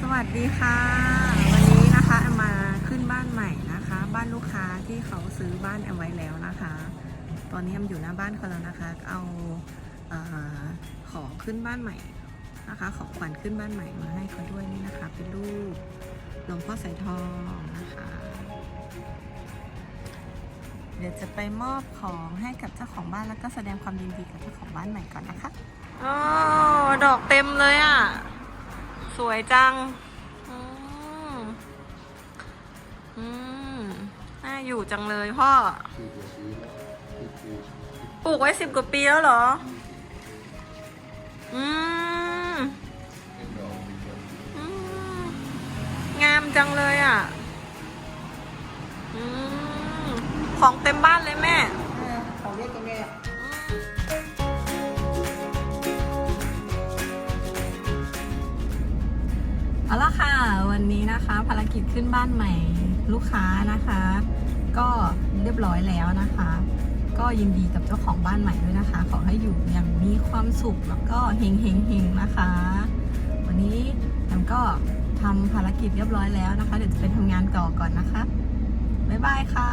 สวัสดีค่ะ วันนี้นะคะแอมมาขึ้นบ้านใหม่นะคะ บ้านลูกค้าที่เขาซื้อบ้านแอมไว้แล้วนะคะ ตอนนี้แอมอยู่หน้าบ้านเขาแล้วนะคะ เอาเออของขึ้นบ้านใหม่นะคะ ของขวัญขึ้นบ้านใหม่มาให้เขาด้วยนี่นะคะ เป็นรูปหลวงพ่อสายทองนะคะ เดี๋ยวจะไปมอบของให้กับเจ้าของบ้านแล้วก็แสดงความยินดีกับเจ้าของบ้านใหม่ก่อนนะคะอ๋อดอกเต็มเลยอะ สวยจัง อืมอืมน่าอยู่จังเลยพ่อ ปลูกไว้สิบกว่าปีแล้วเหรอ อืม อืม งามจังเลยอะ อืม ของเต็มบ้านเลยแม่ เอาละค่ะ วันนี้นะคะภารกิจขึ้นบ้านใหม่ลูกค้านะคะ ก็เรียบร้อยแล้วนะคะ ก็ยินดีกับเจ้าของบ้านใหม่ด้วยนะคะ ขอให้อยู่อย่างมีความสุขแล้วก็เฮงเฮงเฮงนะคะ วันนี้แอมก็ทำภารกิจเรียบร้อยแล้วนะคะ เดี๋ยวจะไปทำงานต่อก่อนนะคะบ๊ายบายค่ะ